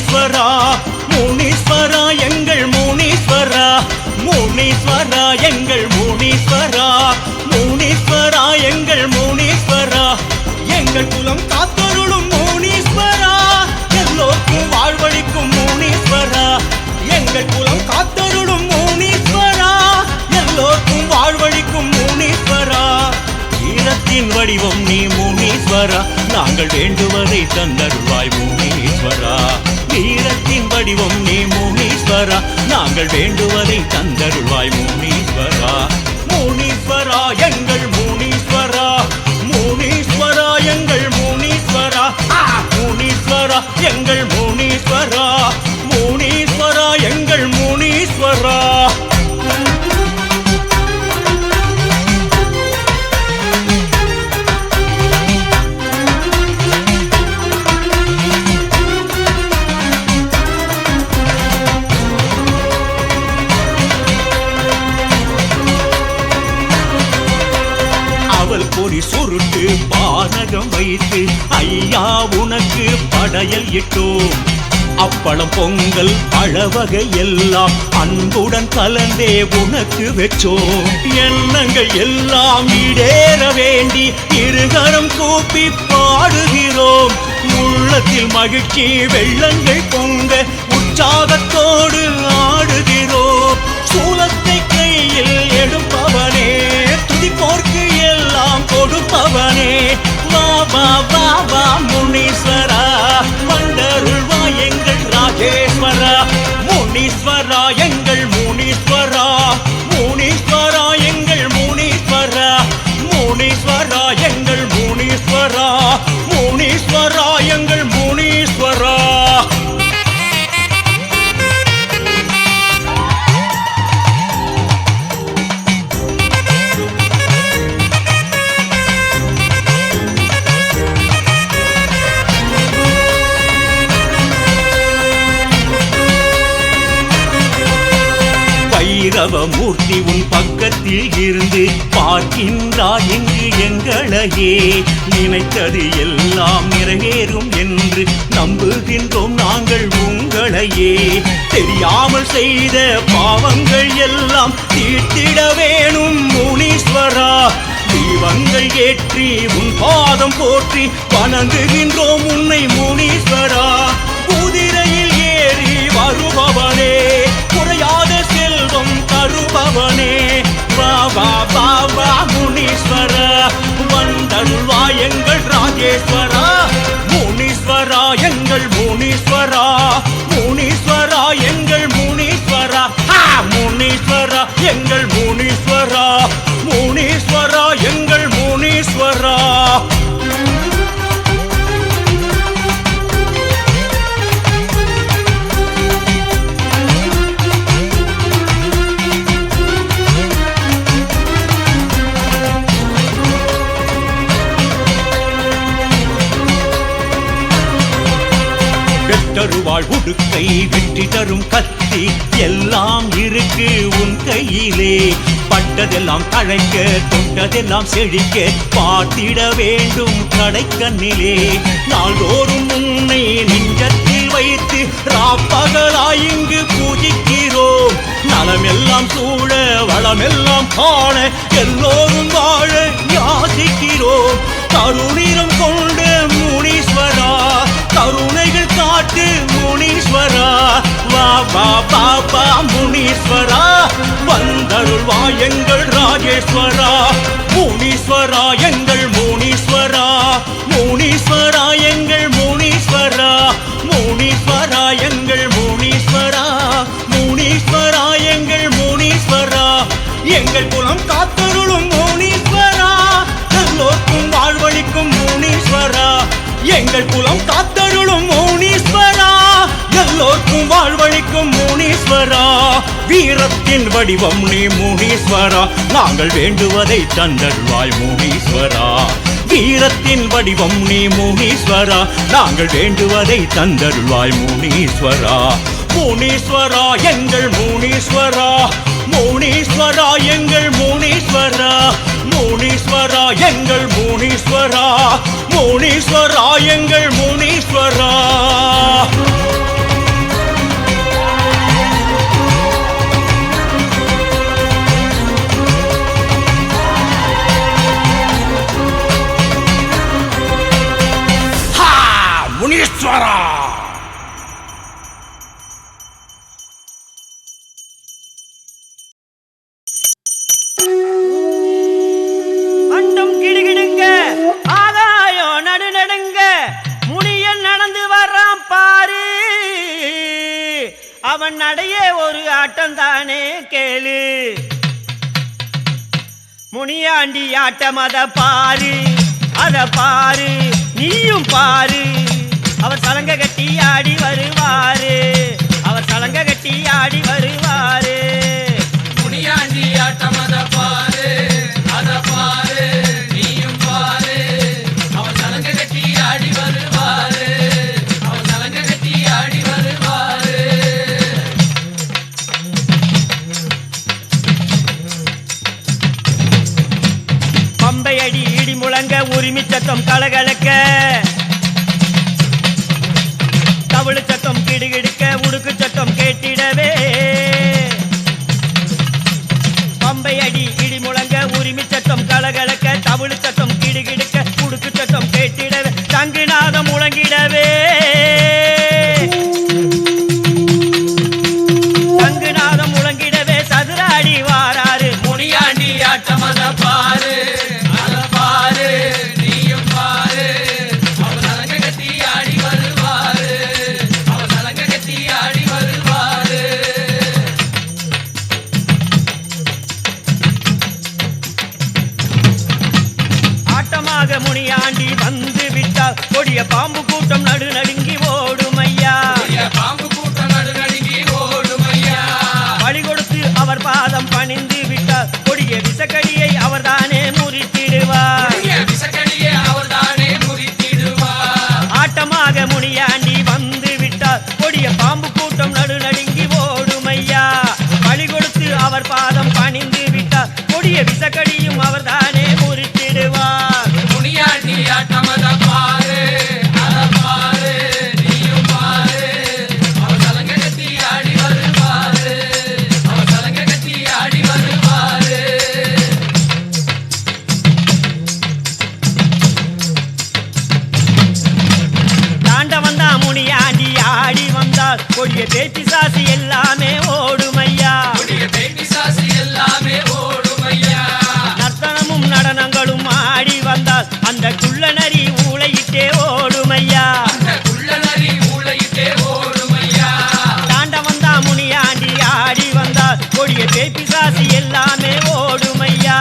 முனீஸ்வரா முனீஸ்வரா எங்கள் முனீஸ்வரா முனீஸ்வரா எங்கள் முனீஸ்வரா முனீஸ்வரா எங்கள் முனீஸ்வரா. எங்கள் குலம் காத்தருளும் முனீஸ்வரா எல்லோருக்கும் வாழ்வழிக்கும் முனீஸ்வரா. எங்கள் குலம் காத்தருளும் முனீஸ்வரா எல்லோருக்கும் வாழ்வழிக்கும் முனீஸ்வரா. ஈரத்தின் வடிவம் நீ முனீஸ்வரா நாங்கள் வேண்டுவதை தந்தருள்வாய் முனீஸ்வரா. வீரத்தின் வடிவம் நீ முனீஸ்வரா. நாங்கள் வேண்டுவதை தந்தருள்வாய் முனீஸ்வரா காவல் பொறி சுருட்டு பானகம் வைத்து ஐயா உனக்கு படையல் இட்டோம். அப்பளம் பொங்கல் பழவகை எல்லாம் அன்புடன் கலந்தே உனக்கு வச்சோம். எண்ணங்கள் எல்லாம் இடேற வேண்டி இருகரம் கூப்பி பாடுகிறோம். உள்ளத்தில் மகிழ்ச்சி வெள்ளங்கள் பொங்க உற்சாகத்தோடு ஆடுகிறோம். சூலத்தை கையில் எடுப்பவனே துதிப்போர்க்கு எல்லாம் கொடுப்பவனே. வா வா வா. பைரவ மூர்த்தி உன் பக்கத்தில் இருந்து பார்க்கின்றாய் இங்கு எங்களையே. நினைத்தது எல்லாம் நிறைவேறும் என்று நம்புகின்றோம் நாங்கள் உங்களையே. தெரியாமல் செய்த பாவங்கள் எல்லாம் தீட்டிட வேணும் முனீஸ்வரா. தீபங்கள் ஏற்றி உன் பாதம் போற்றி வணங்குகின்றோம் உன்னை முனீஸ்வரா. குதிரையில் ஏறி வருபவனே. எங்கள் முனீஸ்வரா முனீஸ்வரா எங்கள் முனீஸ்வரா. வெட்டருவாள் உடுக்கை வெற்றி தரும் கத் சக்தி எல்லாம் இருக்கு உன் கையிலே. பட்டதெல்லாம் தழைக்க தொட்டதெல்லாம் செழிக்க பார்த்திட வேண்டும் கடைக்கண்ணிலே. நாள்தோறும் உன்னை நெஞ்சத்தில் வைத்து ராப்பகலாய் இங்கு பூஜிக்கிறோம். நலமெல்லாம் சூழ வளமெல்லாம் காண எல்லோரும் வாழ யாசிக்கிறோம். கருணிர ராஜேஸ்வரா வந்தருள்வா எங்கள் ராஜேஸ்வரா முனீஸ்வரா எங்கள் முனீஸ்வரா முனீஸ்வரா எங்கள் முனீஸ்வரா முனீஸ்வரா எங்கள் முனீஸ்வரா முனீஸ்வரா எங்கள் முனீஸ்வரா. எங்கள் குலம் காத்தருளும் முனீஸ்வரா எல்லோருக்கும் வாழ்வழிக்கும் முனீஸ்வரா. எங்கள் குலம் காத்த வாழ்வழிக்கும் முனீஸ்வரா வீரத்தின் வடிவம் நீ முனீஸ்வரா. நாங்கள் வேண்டுவதை தந்தருவாய் முனீஸ்வரா. வீரத்தின் வடிவம் நீ முனீஸ்வரா. நாங்கள் வேண்டுவதை தந்தருவாய் முனீஸ்வரா. முனீஸ்வரா எங்கள் முனீஸ்வரா. முனீஸ்வரா எங்கள் முனீஸ்வரா. முனீஸ்வரா எங்கள் முனீஸ்வரா. முனீஸ்வரா எங்கள் முனீஸ்வரா. ஆட்டந்தானே கேளு. முனியாண்டி ஆட்டம் அத பாரு அத பாரு நீயும் பாரு. அவர் சலங்க கட்டி ஆடி வருவாரு அவர் சலங்க கட்டி ஆடி வருவாரு. முனியாண்டி ஆட்டம் அத பாரு அடி இடி முழங்க உரிமை சத்தம் கலகலக்க. தவிழு சத்தம் கிடுகிடுக்க உடுக்கு சத்தம் கேட்டிடவே. கொடிய பாம்பு கூட்டம் நடு நடுங்கி ஓடும் ஐயா. பாம்பு கூட்டம் நடு நடுங்கி ஓடும் ஐயா. பழி கொடுத்து அவர் பாதம் பணிந்து விட்டார். கொடிய விசக்கடியை அவர்தானே முறித்து பிசாசு எல்லாமே ஓடுமையா? நர்த்தனமும் நடனங்களும் ஆடி வந்தால் அந்த குள்ளநரி ஊழையிட்டே ஓடுமையா? தாண்டவம் முனியாண்டி ஆடி வந்தால் கொடிய பேய் பிசாசு எல்லாமே ஓடுமையா?